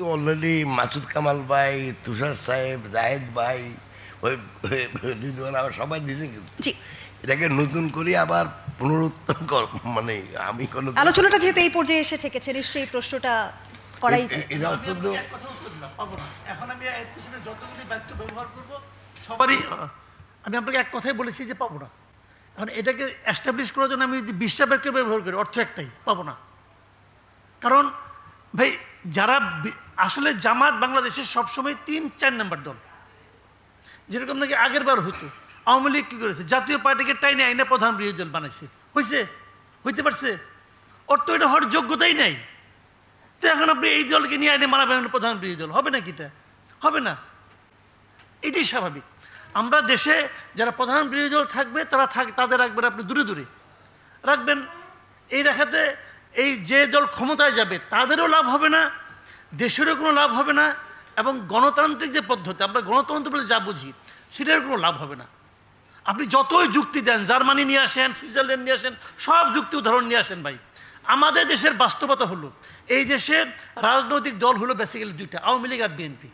তো অলরেডি মাসুদ কামাল ভাই তুষার সাহেব জাহেদ ভাই ওই রিদওয়ান আবার সবাই দিছে কিন্তু। এটাকে নতুন করে আবার পুনরুত্থান কর মানে আমি কোনো আলোচনাটা যেহেতু এই পর্যায়ে এসে ঠেকেছে নিশ্চয়ই এই প্রশ্নটা করাই যায়। এটা অত্যন্ত এখন আমি এর পিছনে যতগুলি বাক্য ব্যবহার করব সবারই আমি আপনাকে এক কথাই বলেছি যে পাবো না। এখন এটাকে এস্টাবলিশ করার জন্য আমি যদি বিশটা বাক্য ব্যবহার করি অর্থ একটাই পাবো না। কারণ ভাই যারা আসলে জামাত বাংলাদেশের সবসময় তিন, চার নাম্বার দল। যেরকম নাকি আগের বার হইতো। আওয়ামী লীগ কি করেছে? জাতীয় পার্টিকে টাইনে আইনে প্রধান বিরোধী দল বানাইছে। হয়েছে হইতে পারছে? তো এটা হওয়ার যোগ্যতাই নাই। তো এখন আপনি এই দলকে নিয়ে আইনে মানাবেন প্রধান বিরোধী দল। হবে না কিটা হবে না। এটাই স্বাভাবিক। আমরা দেশে যারা প্রধান বিরোধী দল থাকবে, তারা থাক তাদের রাখবেন আপনি দূরে দূরে। রাখবেন। এই রাখাতে এই যে দল ক্ষমতায় যাবে, তাদেরও লাভ হবে না, দেশেরও কোনো লাভ হবে না, এবং গণতান্ত্রিক যে পদ্ধতি, আমরা গণতন্ত্র বলে যা বুঝি, সেটার কোনো লাভ হবে না। আপনি যতই যুক্তি দেন, জার্মানি নিয়ে আসেন, সুইজারল্যান্ড নিয়ে আসেন, সব যুক্তি উদাহরণ নিয়ে আসেন ভাই। আমাদের দেশের বাস্তবতা হলো, এই দেশের রাজনৈতিক দল হলো বেসিক্যালি দুইটা, আওয়ামী লীগ আর বিএনপি।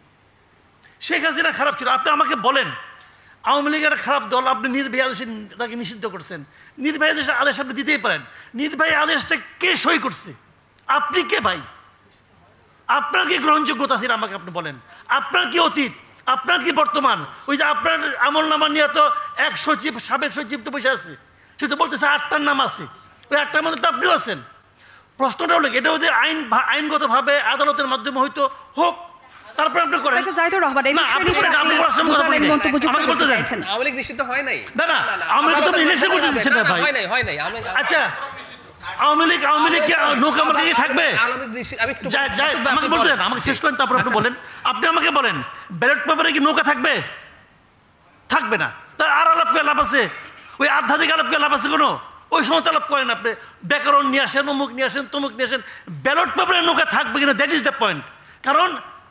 শেখ হাসিনা খারাপ ছিল, আপনি আমাকে বলেন আওয়ামী লীগের খারাপ দল, আপনি নির্বাহী আদেশে তাকে নিষিদ্ধ করছেন। নির্বাহী আদেশের আদেশ আপনি দিতেই পারেন। নির্বাহী আদেশটা কে সই করছে? আপনি কে ভাই? আপনার কি গ্রহণযোগ্যতা আছে আমাকে আপনি বলেন। আপনার কি অতীত? আপনার কি বর্তমান? ওই যে আপনার আমল নামা নিয়ে তো এক সচিব, সাবেক সচিব তো বসে আছে। সে তো বলতেছে আটটার নাম আছে। ওই আটটার মধ্যে তো আপনিও আছেন। প্রশ্নটা হলো এটা যদি আইন আইনগতভাবে আদালতের মাধ্যমে হয়তো হোক তারপর আপনি করেন। জাহিদুর রহমান, এই বিষয়ে। মন্তব্য আমাকে বলতে চাইছেন। আওয়ামী লীগ নিষিদ্ধ হয় নাই। না, না, আওয়ামী লীগ তো আদালতের করতে দিচ্ছে না, না, না, ভাই। হয় নাই হয় নাই। আচ্ছা আওয়ামী লীগ আওয়ামী লীগ নৌকা আমাকে দিয়ে থাকবে? আওয়ামী লীগ নিষিদ্ধ- আমি একটু যা- যা- আপনি আমাকে বলেন। বলতে দেন আমাকে শেষ করেন তারপর আপনি বলেন। আপনি আমাকে বলেন ব্যালট পেপারে কি নৌকা থাকবে? থাকবে না। তা আর আলাপ করে লাভ আছে? ওই আধ্যাত্মিক আলাপ করে লাভ আছে কোনো? ওই সময় তো আলাপ করেন আপনি। ব্যাকরণ নিয়ে আসেন অমুক নিয়ে আসেন তমুক নিয়ে আসেন। ব্যালট পেপারে নৌকা থাকবে কিনা? দ্যাট ইজ দ্য পয়েন্ট কারণ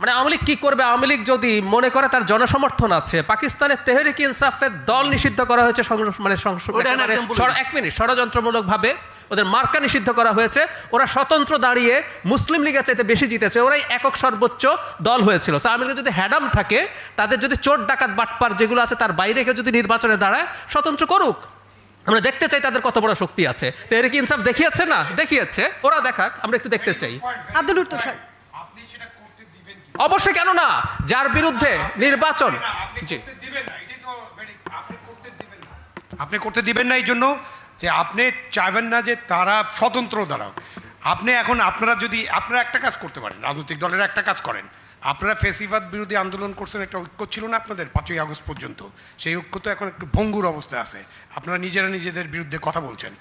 মানে আওয়ামী লীগ কি করবে? আওয়ামী লীগ যদি মনে করে তার জনসমর্থন আছে পাকিস্তানের তেহরিক ইনসাফের দল নিষিদ্ধ করা হয়েছে মানে এক মিনিট ষড়যন্ত্রমূলক ভাবে ওদের মার্কা নিষিদ্ধ করা হয়েছে ওরা স্বতন্ত্র দাঁড়িয়ে মুসলিম লীগের চাইতে বেশি জিতেছে ওরাই একক সর্বোচ্চ দল হয়েছিল। So, আওয়ামী লীগের যদি হ্যাডাম থাকে তাদের যদি চোর ডাকাত বাটপার যেগুলো আছে তার বাইরে কেউ যদি নির্বাচনে দাঁড়ায় স্বতন্ত্র করুক। আমরা দেখতে চাই তাদের কত বড় শক্তি আছে। তেহরিক ইনসাফ দেখিয়েছে না? দেখিয়েছে। ওরা দেখাক আমরা একটু দেখতে চাই। আব্দুল আপনি সেটা করতে দিবেন কি অবশ্যই কেন না? যার বিরুদ্ধে নির্বাচন। আপনি জি। করতে দিবেন না। এই জন্য যে আপনি চাইবেন না যে তারা স্বতন্ত্র দাঁড়াও আপনি এখন আপনারা যদি আপনারা একটা কাজ করতে পারেন রাজনৈতিক দলের একটা কাজ করেন। আপনারা ফেসিবাদ বিরোধী আন্দোলন করছেন একটা ঐক্য ছিল না আপনাদের পাঁচই আগস্ট পর্যন্ত। সেই ঐক্য তো এখন একটু ভঙ্গুর অবস্থায় আছে। আপনারা নিজেরা নিজেদের বিরুদ্ধে কথা বলছেন।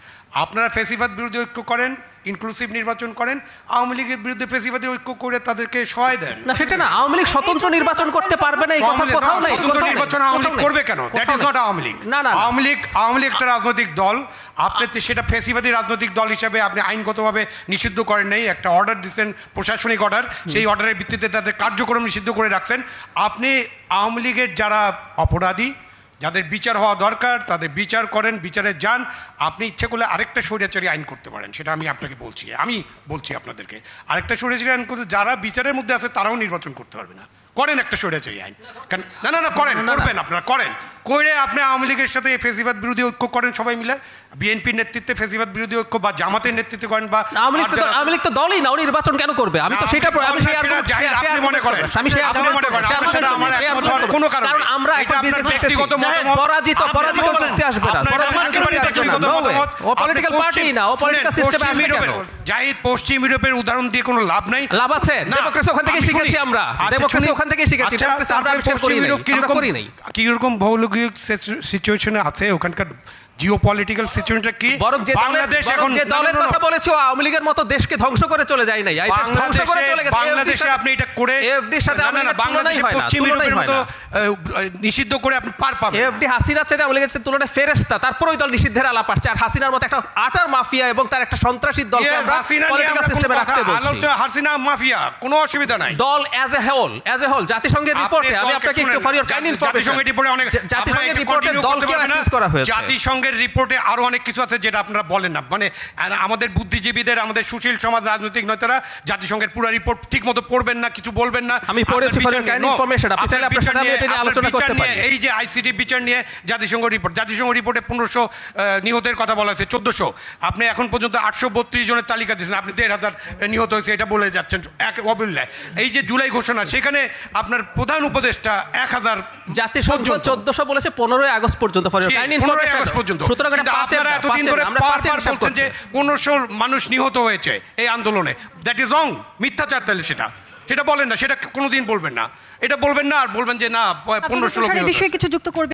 আপনারা ফেসিবাদ বিরোধী ঐক্য করেন ইনক্লুসিভ নির্বাচন করেন আওয়ামী লীগের বিরুদ্ধে ফেসিবাদী ঐক্য করে তাদেরকে সহায় দেন। না সেটা না আওয়ামী লীগ স্বতন্ত্র নির্বাচন করতে পারবে না এই কথা কোথাও নাই স্বতন্ত্র নির্বাচন আওয়ামী লীগ করবে কেন? That is not Awami League. না না না। আওয়ামী লীগ আওয়ামী লীগ একটা রাজনৈতিক দল। আপনি সেটা ফেসিবাদী রাজনৈতিক দল হিসেবে আপনি আইনগতভাবে নিষিদ্ধ করেন নাই। একটা অর্ডার দিচ্ছেন প্রশাসনিক অর্ডার সেই অর্ডারের ভিত্তিতে তাদের কার্যক্রম নিষিদ্ধ করে রাখছেন। আপনি আওয়ামী লীগের যারা অপরাধী, যাদের বিচার হওয়া দরকার, তাদের বিচার করেন, বিচারে যান। আপনি ইচ্ছে করলে আরেকটা স্বৈরাচারী আইন করতে পারেন, সেটা আমি আপনাকে বলছি। আমি বলছি আপনাদেরকে, আরেকটা স্বৈরাচারী আইন করতে যারা বিচারের মধ্যে আছে, তারাও নির্বাচন করতে পারবে না। করেন একটা স্বৈরাচারী আইন। কারণ- না না না করেন করবেন আপনারা করেন। করে আপনি আওয়ামী লীগের সাথে ফেসিবাদ বিরোধী ঐক্য করেন সবাই মিলে? বিএনপির নেতৃত্বে ফেসিবাদ বিরোধী ঐক্য বা জামাতের নেতৃত্বে করেন বা আওয়ামী লীগ তো আওয়ামী লীগ তো দলই না ও নির্বাচন কেন করবে? আমি তো সেটা আমি সেই আপনি মনে করেন। আমি সেই আপনি মনে করেন, আপনার সাথে আমার একমত হওয়ার কোনো কারণ কারণ আমরা এটা আপনার ব্যক্তিগত মতামত। পরাজিত পরাজিত করতে আসবে না। ব্যক্তিগত মতামত। ও পলিটিক্যাল পার্টি না ও পলিটিক্যাল সিস্টেমে ইউরোপের- জাহিদ পশ্চিম ইউরোপের উদাহরণ দিয়ে কোনো লাভ নাই? লাভ আছে। ডেমোক্রেসি ওখান থেকে শিখেছি আমরা। আচ্ছা, ডেমোক্রেসি শুনি। ওখান থেকে শিখেছি। আচ্ছা, আমরা কি কীরকম ভৌগোলিক সিচুয়েশনে আছে ওখানকার জিও পলিটিক্যাল সিচুয়েশনটা কি? বরং যে বাংলাদেশ এখন যে দলের কথা বলেছে আওয়ামী লীগের মতো দেশকে ধ্বংস করে চলে যায় নাই। ধ্বংস করে বাংলাদেশে চলে গেছে। বাংলাদেশে আপনি এটা করে এফডির সাথে আওয়ামী লীগের বাংলাদেশে পশ্চিম ইউরোপের মতো নিষিদ্ধ করে আপনি পার পাবেন। এফডি হাসিনার চাইতে আওয়ামী লীগের তুলনায় ফেরেস্তা তারপর ওই দল নিষিদ্ধের আলাপ আসছে। আর হাসিনার মতো একটা আটার মাফিয়া এবং তার একটা সন্ত্রাসী দলকে ইয়ে, আমরা হাসিনা পলিটিক্যাল কোনো সিস্টেমে রাখতে বলছি। আলোচনা হাসিনা মাফিয়া কোনো অসুবিধা নাই। দল as a whole as a whole জাতিসংঘের রিপোর্টে আমি আপনাকে একটু ফর ইওর জাতি- কাইন্ড ইনফরমেশন জাতিসংঘের রিপোর্টে অনেক জাতিসংঘের রিপোর্টে দলকে অ্যাক্সেস করা হয়েছে। জাতিসংঘের রিপোর্টে আরও অনেক কিছু আছে যেটা আপনারা বলেন না। মানে আমাদের বুদ্ধিজীবীদের আমাদের সুশীল সমাজ রাজনৈতিক নেতারা জাতিসংঘের পুরো রিপোর্ট ঠিক মতো পড়বেন না কিছু বলবেন না। আমি পড়েছি। এই যে আইসিটি বিচার নিয়ে জাতিসংঘ রিপোর্ট জাতিসংঘ রিপোর্টে পনেরোশো নিহতের কথা বলা হয়েছে চোদ্দশো। আপনি এখন পর্যন্ত আটশো বত্রিশ জনের তালিকা দিয়েছেন আপনি দেড় হাজার নিহত হয়েছে এটা বলে যাচ্ছেন এক অবল্লায়। এই যে জুলাই ঘোষণা সেখানে আপনার প্রধান উপদেষ্টা এক হাজার জাতিসংঘ। চোদ্দশো বলেছে পনেরোই আগস্ট পর্যন্ত ফর ইওর জি, কাইন্ড 15ই ইনফরমেশন আগস্ট পর্যন্ত। আপনারা এতদিন ধরে বারবার বলছেন যে পনেরোশো মানুষ নিহত হয়েছে এই আন্দোলনে। দ্যাট ইজ রং মিথ্যাচার তাহলে সেটা। সেটা বলেন না সেটা কোনোদিন বলবেন না। এটা বলবেন না আর বলবেন যে না পনেরোশো বিষয়ে কিছু যুক্ত করবে